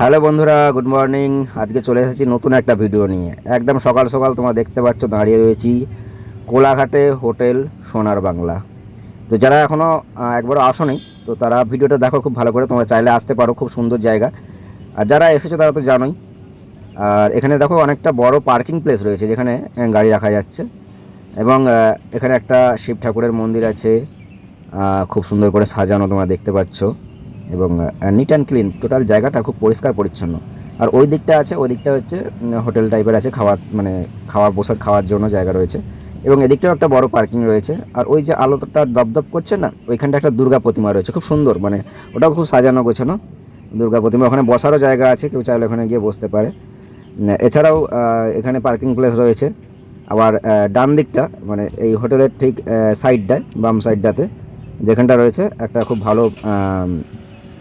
Hello বন্ধুরা, good morning. আজকে চলে এসেছি নতুন একটা ভিডিও নিয়ে। একদম সকাল সকাল তোমরা দেখতে পাচ্ছ, দাঁড়িয়ে রয়েছি কোলাঘাটে হোটেল সোনার বাংলা। তো যারা এখনও একবারও আসোনি, তো তারা ভিডিওটা দেখো খুব ভালো করে, তোমরা চাইলে আসতে পারো, খুব সুন্দর জায়গা। আর যারা এসেছ তারা তো জানোই, আর এখানে দেখো অনেকটা বড় পার্কিং প্লেস রয়েছে, যেখানে গাড়ি রাখা যাচ্ছে। এবং এখানে একটা শিব ঠাকুরের মন্দির আছে খুব সুন্দর করে সাজানো তোমরা দেখতে পাচ্ছ। এবং নিট অ্যান্ড ক্লিন টোটাল জায়গাটা খুব পরিষ্কার পরিচ্ছন্ন। আর ওই দিকটা আছে, ওই দিকটা হচ্ছে হোটেল টাইপের আছে, খাওয়ার মানে খাওয়ার, বসার, খাওয়ার জন্য জায়গা রয়েছে। এবং এদিকটাও একটা বড় পার্কিং রয়েছে। আর ওই যে আলোটা দপদপ করছে না, ওইখানটা একটা দুর্গা প্রতিমা রয়েছে, খুব সুন্দর মানে ওটাও খুব সাজানো গোছানো। দুর্গা প্রতিমা, ওখানে বসারও জায়গা আছে, কেউ চাইলে ওখানে গিয়ে বসতে পারে। এছাড়াও এখানে পার্কিং প্লেস রয়েছে। আবার ডান দিকটা মানে এই হোটেলের ঠিক সাইডটায় বাম সাইডটাতে যেখানটা রয়েছে, একটা খুব ভালো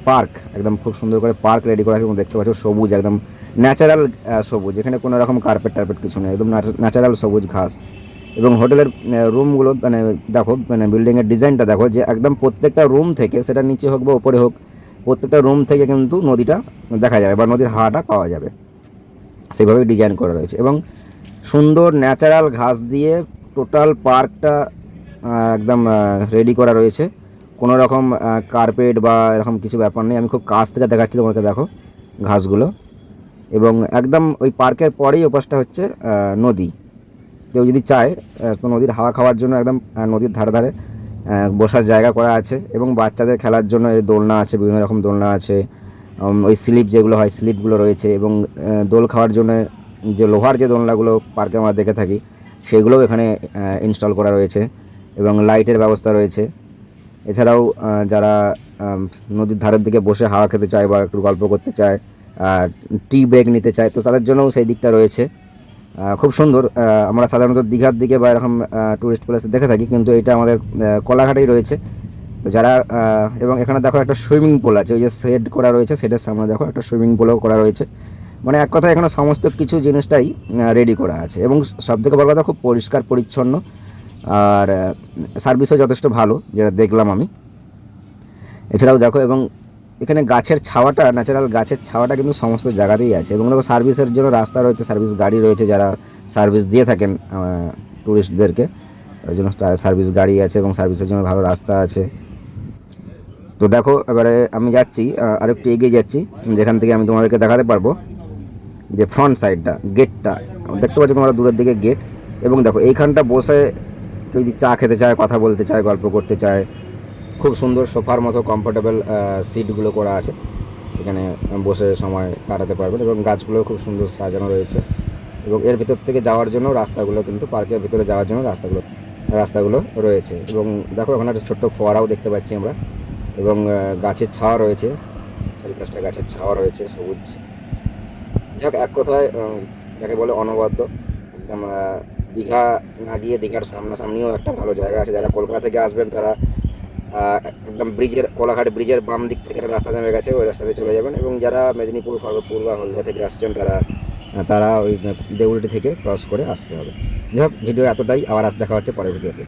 পার্ক, একদম খুব সুন্দর করে পার্ক রেডি করা আছে দেখতে পাচ্ছ সবুজ, একদম ন্যাচারাল সবুজ। এখানে কোনো রকম কার্পেট টার্পেট কিছু নেই, একদম ন্যাচারাল সবুজ ঘাস। এবং হোটেলের রুমগুলো মানে দেখো মানে বিল্ডিংয়ের ডিজাইনটা দেখো যে একদম প্রত্যেকটা রুম থেকে, সেটা নিচে হোক বা উপরে হোক, প্রত্যেকটা রুম থেকে কিন্তু নদীটা দেখা যাবে বা নদীর হাওয়াটা পাওয়া যাবে। সেভাবেই ডিজাইন করা রয়েছে এবং সুন্দর ন্যাচারাল ঘাস দিয়ে টোটাল পার্কটা একদম রেডি করা রয়েছে। কোনো রকম কার্পেট বা এরকম কিছু ব্যাপার নেই। আমি খুব কাছ থেকে দেখাচ্ছি তোমাকে, দেখো, ঘাসগুলো। এবং একদম ওই পার্কের পরেই ওপাশটা হচ্ছে নদী। কেউ যদি চায় তো নদীর হাওয়া খাওয়ার জন্য একদম নদীর ধারে ধারে বসার জায়গা করা আছে। এবং বাচ্চাদের খেলার জন্য এই দোলনা আছে, বিভিন্ন রকম দোলনা আছে। ওই স্লিপ যেগুলো হয়, স্লিপগুলো রয়েছে। এবং দোল খাওয়ার জন্য যে লোহার যে দোলনাগুলো পার্কে আমরা দেখে থাকি, সেগুলোও এখানে ইনস্টল করা রয়েছে। এবং লাইটের ব্যবস্থা রয়েছে। এছাড়াও যারা নদীর ধারের দিকে বসে হাওয়া খেতে চায় বা একটু গল্প করতে চায় টি ব্রেক নিতে চায়, তো তাদের জন্যও সেই দিকটা রয়েছে। খুব সুন্দর আমরা সাধারণত দীঘার দিকে বা এরকম টুরিস্ট প্লেসে দেখে থাকি, কিন্তু এটা আমাদের কলাঘাটেই রয়েছে। যারা এবং এখানে দেখো একটা সুইমিং পুল আছে, ওই যে শেড করা রয়েছে সেটার সামনে দেখো একটা সুইমিং পুলও করা রয়েছে। মানে এক কথায় এখানে সমস্ত কিছু জিনিসটাই রেডি করা আছে। এবং সবথেকে বড় কথা, খুব পরিষ্কার, পরিচ্ছন্ন। আর সার্ভিসও যথেষ্ট ভালো যেটা দেখলাম আমি। এছাড়াও দেখো এবং এখানে গাছের ছাওয়াটা ন্যাচারাল গাছের ছাওয়াটা কিন্তু সমস্ত জায়গাতেই আছে। এবং দেখো সার্ভিসের জন্য রাস্তা রয়েছে সার্ভিস গাড়ি রয়েছে যারা সার্ভিস দিয়ে থাকেন ট্যুরিস্টদেরকে তার জন্য সার্ভিস গাড়ি আছে এবং সার্ভিসের জন্য ভালো রাস্তা আছে। তো দেখো এবারে আমি যাচ্ছি আহ, আরেকটু এগিয়ে যাচ্ছি যেখান থেকে আমি তোমাদেরকে দেখাতে পারব যে ফ্রন্ট সাইডটা গেটটা দেখতে পাচ্ছ তোমরা দূরের দিকে গেট এবং দেখো এইখানটা বসে কেউ যদি চা খেতে চায়, কথা বলতে চায়, গল্প করতে চায়, খুব সুন্দর সোফার মতো কমফোর্টেবল সিটগুলো করা আছে। এখানে বসে সময় কাটাতে পারবেন এবং গাছগুলো খুব সুন্দর সাজানো রয়েছে। এবং এর ভিতর থেকে যাওয়ার জন্য রাস্তাগুলো কিন্তু পার্কের ভিতরে যাওয়ার জন্য রাস্তাগুলো রাস্তাগুলো রয়েছে। এবং দেখো ওখানে একটা ছোট্ট ফোয়ারাও দেখতে পাচ্ছি আমরা। এবং গাছের ছাওয়া রয়েছে। চারিপাশটা গাছের ছাওয়া রয়েছে, সবুজ। যাক, এক কথায় যাকে বলে অনবদ্য, একদম দীঘা না গিয়ে দীঘার সামনাসামনিও একটা ভালো জায়গা আছে। যারা কলকাতা থেকে আসবেন, তারা একদম ব্রিজের, কোলাঘাট ব্রিজের বাম দিক থেকে একটা রাস্তা নেমে গেছে, ওই রাস্তাতে চলে যাবেন এবং যারা মেদিনীপুর, খড়গপুর বা হলদিয়া থেকে আসছেন, তারা তারা ওই দেউলটি থেকে ক্রস করে আসতে হবে। যাই হোক ভিডিও এতটাই। আবার আজ দেখা হচ্ছে পরের ভিডিওতে